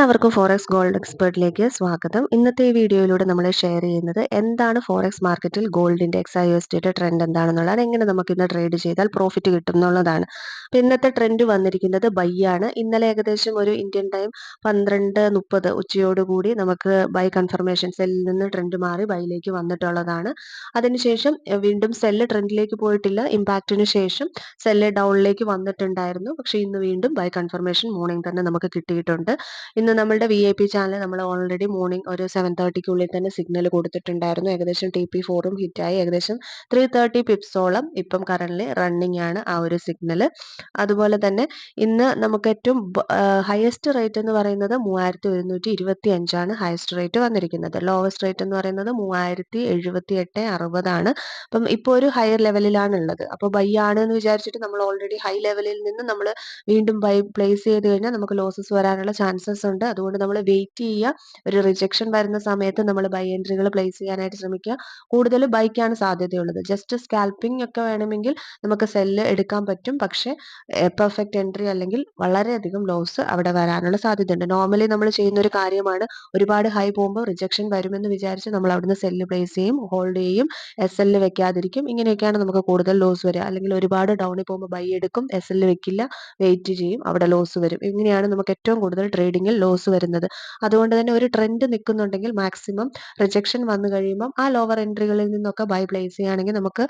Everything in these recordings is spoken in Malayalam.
എല്ലാവർക്കും ഫോറക്സ് ഗോൾഡ് എക്സ്പേർട്ടിലേക്ക് സ്വാഗതം. ഇന്നത്തെ ഈ വീഡിയോയിലൂടെ നമ്മൾ ഷെയർ ചെയ്യുന്നത് എന്താണ് ഫോറക്സ് മാർക്കറ്റിൽ ഗോൾഡിന്റെ എക്സ് എസ് ട്രെൻഡ് എന്താണെന്നുള്ളത് എങ്ങനെ നമുക്ക് ഇന്ന് ട്രേഡ് ചെയ്താൽ പ്രോഫിറ്റ് കിട്ടും എന്നുള്ളതാണ് ഇന്നത്തെ ട്രെൻഡ് വന്നിരിക്കുന്നത് ബൈ ആണ്. ഇന്നലെ ഏകദേശം ഒരു ഇന്ത്യൻ ടൈം പന്ത്രണ്ട് മുപ്പത് ഉച്ചയോടുകൂടി നമുക്ക് ബൈ കൺഫർമേഷൻ സെല്ലിൽ നിന്ന് ട്രെൻഡ് മാറി ബൈയിലേക്ക് വന്നിട്ടുള്ളതാണ്. അതിനുശേഷം വീണ്ടും സെല്ല് ട്രെൻഡിലേക്ക് പോയിട്ടില്ല. ഇമ്പാക്റ്റിന് ശേഷം സെല്ല് ഡൗണിലേക്ക് വന്നിട്ടുണ്ടായിരുന്നു. പക്ഷേ ഇന്ന് വീണ്ടും ബൈ കൺഫർമേഷൻ മോർണിംഗ് തന്നെ നമുക്ക് കിട്ടിയിട്ടുണ്ട്. ഇന്ന് നമ്മളുടെ വി ഐ പി ചാനൽ നമ്മൾ ഓൾറെഡി മോർണിംഗ് ഒരു സെവൻ തേർട്ടിക്കുള്ളിൽ തന്നെ സിഗ്നൽ കൊടുത്തിട്ടുണ്ടായിരുന്നു. ഏകദേശം ടി പി ഫോറും ഹിറ്റായി ഏകദേശം ത്രീ തേർട്ടി പിപ്സോളം ഇപ്പം കറന്റ് റണ്ണിങ് ആണ് ആ ഒരു സിഗ്നൽ അതുപോലെ തന്നെ ഇന്ന് നമുക്ക് ഏറ്റവും ഹയസ്റ്റ് റേറ്റ് എന്ന് പറയുന്നത് മൂവായിരത്തി ഒരുന്നൂറ്റി ഇരുപത്തി അഞ്ചാണ് ഹയസ്റ്റ് റേറ്റ് വന്നിരിക്കുന്നത്. ലോവസ്റ്റ് റേറ്റ് എന്ന് പറയുന്നത് മൂവായിരത്തി എഴുപത്തി എട്ട് അറുപതാണ്. അപ്പം ഇപ്പോൾ ഒരു ഹയർ ലെവലിലാണ് ഉള്ളത് അപ്പോൾ ബൈ ആണ് എന്ന് വിചാരിച്ചിട്ട് നമ്മൾ ഓൾറെഡി ഹൈ ലെവലിൽ നിന്ന് നമ്മൾ വീണ്ടും ബൈ പ്ലേസ് ചെയ്ത് കഴിഞ്ഞാൽ നമുക്ക് ലോസസ് വരാനുള്ള ചാൻസസ് ഉണ്ട്. അതുകൊണ്ട് നമ്മൾ വെയിറ്റ് ചെയ്യുക. ഒരു റിജക്ഷൻ വരുന്ന സമയത്ത് നമ്മൾ ബൈ എൻട്രികൾ പ്ലേസ് ചെയ്യാനായിട്ട് ശ്രമിക്കുക. കൂടുതൽ ബൈക്കാണ് സാധ്യതയുള്ളത്. ജസ്റ്റ് സ്കാൽപ്പിംഗ് ഒക്കെ വേണമെങ്കിൽ നമുക്ക് സെല്ല് എടുക്കാൻ പറ്റും. പക്ഷേ പെർഫെക്റ്റ് എൻട്രി അല്ലെങ്കിൽ വളരെയധികം ലോസ് അവിടെ വരാനുള്ള സാധ്യതയുണ്ട്. നോർമലി നമ്മൾ ചെയ്യുന്ന ഒരു കാര്യമാണ് ഒരുപാട് ഹൈ പോകുമ്പോൾ റിജക്ഷൻ വരുമെന്ന് വിചാരിച്ച് നമ്മൾ അവിടുന്ന് സെല്ല് പ്ലേസ് ചെയ്യും ഹോൾഡ് ചെയ്യും എസ് എല്ല് വെക്കാതിരിക്കും. ഇങ്ങനെയൊക്കെയാണ് നമുക്ക് കൂടുതൽ ലോസ് വരിക. അല്ലെങ്കിൽ ഒരുപാട് ഡൗണിൽ പോകുമ്പോൾ ബൈ എടുക്കും എസ് എല്ല് വെക്കില്ല വെയിറ്റ് ചെയ്യും അവിടെ ലോസ് വരും. ഇങ്ങനെയാണ് നമുക്ക് ഏറ്റവും കൂടുതൽ ട്രേഡിങ്ങിൽ ലോസ് വരുന്നത്. അതുകൊണ്ട് തന്നെ ഒരു ട്രെൻഡ് നിൽക്കുന്നുണ്ടെങ്കിൽ മാക്സിമം റിജക്ഷൻ വന്നു കഴിയുമ്പം ആ ലോവർ എൻട്രികളിൽ നിന്നൊക്കെ ബൈ പ്ലേസ് ചെയ്യുകയാണെങ്കിൽ നമുക്ക്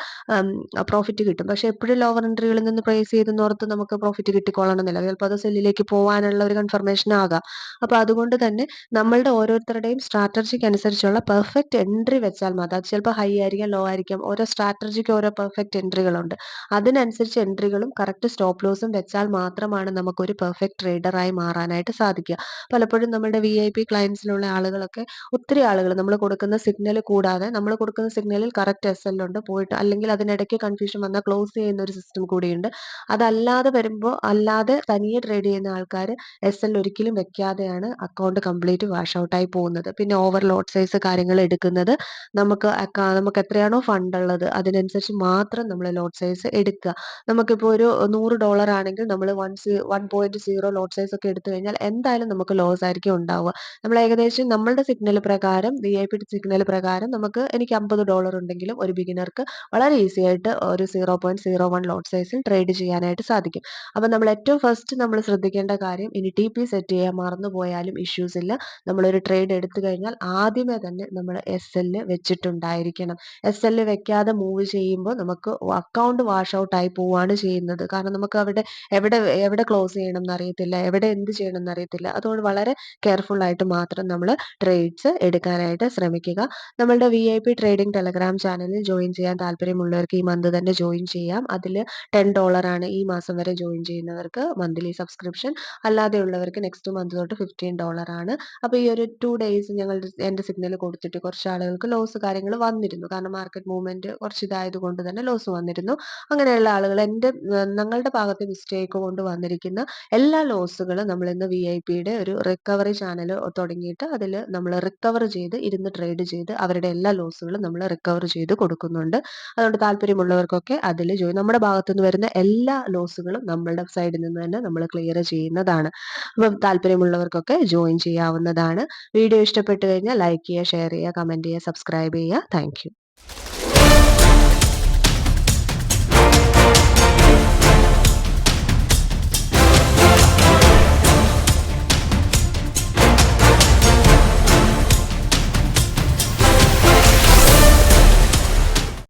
പ്രോഫിറ്റ് കിട്ടും. പക്ഷെ എപ്പോഴും ലോവർ എൻട്രികളിൽ നിന്ന് പ്ലേസ് ചെയ്തെന്നോർത്ത് നമുക്ക് പ്രോഫിറ്റ് കിട്ടിക്കൊള്ളണമെന്നില്ല. ചിലപ്പോൾ അത് സെല്ലിലേക്ക് പോകാനുള്ള ഒരു കൺഫർമേഷൻ ആകാം. അപ്പോൾ അതുകൊണ്ട് തന്നെ നമ്മളുടെ ഓരോരുത്തരുടെയും സ്ട്രാറ്റജിക്ക് അനുസരിച്ചുള്ള പെർഫെക്റ്റ് എൻട്രി വെച്ചാൽ മതി അത് ചിലപ്പോൾ ഹൈ ആയിരിക്കാം ലോ ആയിരിക്കാം ഓരോ സ്ട്രാറ്റജിക്ക് ഓരോ പെർഫെക്റ്റ് എൻട്രികളുണ്ട് അതിനനുസരിച്ച് എൻട്രികളും കറക്റ്റ് സ്റ്റോപ്പ് ലോസും വെച്ചാൽ മാത്രമാണ് നമുക്ക് ഒരു പെർഫെക്റ്റ് ട്രേഡറായി മാറാനായിട്ട് സാധിക്കുക. പലപ്പോഴും നമ്മുടെ വി ഐ പി ക്ലയൻസിലുള്ള ആളുകളൊക്കെ ഒത്തിരി ആളുകൾ നമ്മൾ കൊടുക്കുന്ന സിഗ്നൽ കൂടാതെ നമ്മൾ കൊടുക്കുന്ന സിഗ്നലിൽ കറക്റ്റ് എസ് എൽ ഉണ്ട് പോയിട്ട് അല്ലെങ്കിൽ അതിനിടയ്ക്ക് കൺഫ്യൂഷൻ വന്നാൽ ക്ലോസ് ചെയ്യുന്ന ഒരു സിസ്റ്റം കൂടിയുണ്ട്. അതല്ലാതെ വരുമ്പോൾ അല്ലാതെ തനിയെ ട്രേഡ് ചെയ്യുന്ന ആൾക്കാർ എസ് എൽ ഒരിക്കലും വെക്കാതെയാണ് അക്കൗണ്ട് കംപ്ലീറ്റ് വാഷ് ഔട്ടായി പോകുന്നത്. പിന്നെ ഓവർ ലോഡ് സൈസ് കാര്യങ്ങൾ എടുക്കുന്നത് നമുക്ക് നമുക്ക് എത്രയാണോ ഫണ്ട് ഉള്ളത് അതിനനുസരിച്ച് മാത്രം നമ്മൾ ലോഡ് സൈസ് എടുക്കുക. നമുക്കിപ്പോൾ ഒരു നൂറ് ഡോളർ ആണെങ്കിൽ നമ്മൾ one see one point zero lot size ഒക്കെ എടുത്തു കഴിഞ്ഞാൽ എന്തായാലും നമുക്ക് ലോസ് ആയിരിക്കും ഉണ്ടാവുക. നമ്മൾ ഏകദേശം നമ്മളുടെ സിഗ്നൽ പ്രകാരം വി ഐ പി സിഗ്നൽ പ്രകാരം നമുക്ക് എനിക്ക് അമ്പത് ഡോളർ ഉണ്ടെങ്കിലും ഒരു ബിഗിനർക്ക് വളരെ ഈസി ആയിട്ട് ഒരു zero point zero one lot സൈസിൽ ട്രേഡ് ചെയ്യാനായിട്ട് സാധിക്കും. അപ്പം നമ്മൾ ഏറ്റവും ഫസ്റ്റ് നമ്മൾ ശ്രദ്ധിക്കേണ്ട കാര്യം ഇനി ടി പി സെറ്റ് ചെയ്യാൻ മറന്നു പോയാലും ഇഷ്യൂസ് ഇല്ല. നമ്മളൊരു ട്രേഡ് എടുത്തു കഴിഞ്ഞാൽ ആദ്യമേ തന്നെ നമ്മൾ എസ് എല്ല് വെച്ചിട്ടുണ്ടായിരിക്കണം. എസ് എല്ല് വെക്കാതെ മൂവ് ചെയ്യുമ്പോൾ നമുക്ക് അക്കൗണ്ട് വാഷ് ഔട്ട് ആയി പോവാണ് ചെയ്യുന്നത്. കാരണം നമുക്ക് അവിടെ എവിടെ എവിടെ ക്ലോസ് ചെയ്യണം എന്നറിയത്തില്ല. എവിടെ എന്ത് ചെയ്യണം എന്നറിയത്തില്ല. അതുകൊണ്ട് വളരെ കെയർഫുൾ ആയിട്ട് മാത്രം നമ്മൾ ട്രേഡ്സ് എടുക്കാനായിട്ട് ശ്രമിക്കുക. നമ്മളുടെ V I P trading Telegram ചാനലിൽ ജോയിൻ ചെയ്യാൻ താല്പര്യമുള്ളവർക്ക് ഈ മന്ത് തന്നെ ജോയിൻ ചെയ്യാം. അതിൽ ടെൻ ഡോളറാണ് ഈ മാസം വരെ ജോയിൻ ചെയ്യുന്നവർക്ക് മന്ത്ലി സബ്സ്ക്രിപ്ഷൻ അല്ലാതെയുള്ളവർക്ക് നെക്സ്റ്റ് മന്ത് തൊട്ട് ഫിഫ്റ്റീൻ ഡോളറാണ് അപ്പോൾ ഈ ഒരു ടു ഡേയ്സ് ഞങ്ങൾ എന്റെ സിഗ്നൽ കൊടുത്തിട്ട് കുറച്ച് ആളുകൾക്ക് ലോസ് കാര്യങ്ങൾ വന്നിരുന്നു. കാരണം മാർക്കറ്റ് മൂവ്മെന്റ് കുറച്ച് ഇതായത് കൊണ്ട് തന്നെ ലോസ് വന്നിരുന്നു. അങ്ങനെയുള്ള ആളുകൾ എന്റെ ഞങ്ങളുടെ ഭാഗത്തെ മിസ്റ്റേക്ക് കൊണ്ട് വന്നിരിക്കുന്ന എല്ലാ ലോസുകളും നമ്മൾ ഇന്ന് വി ഐ പിയുടെ ഒരു റിക്കവറി ചാനൽ തുടങ്ങിയിട്ട് അതിൽ നമ്മൾ റിക്കവർ ചെയ്ത് ഇരുന്ന് ട്രേഡ് ചെയ്ത് അവരുടെ എല്ലാ ലോസുകളും നമ്മൾ റിക്കവർ ചെയ്ത് കൊടുക്കുന്നുണ്ട്. അതുകൊണ്ട് താല്പര്യമുള്ളവർക്കൊക്കെ അതിൽ ജോയിൻ നമ്മുടെ ഭാഗത്തു നിന്ന് വരുന്ന എല്ലാ ലോസുകളും നമ്മളുടെ സൈഡിൽ നിന്ന് തന്നെ നമ്മൾ ക്ലിയർ ചെയ്യുന്നതാണ്. അപ്പം താല്പര്യമുള്ളവർക്കൊക്കെ ജോയിൻ ചെയ്യാവുന്നതാണ്. വീഡിയോ ഇഷ്ടപ്പെട്ടു കഴിഞ്ഞാൽ ലൈക്ക് ചെയ്യുക ഷെയർ ചെയ്യുക കമന്റ് ചെയ്യുക സബ്സ്ക്രൈബ് ചെയ്യുക. താങ്ക്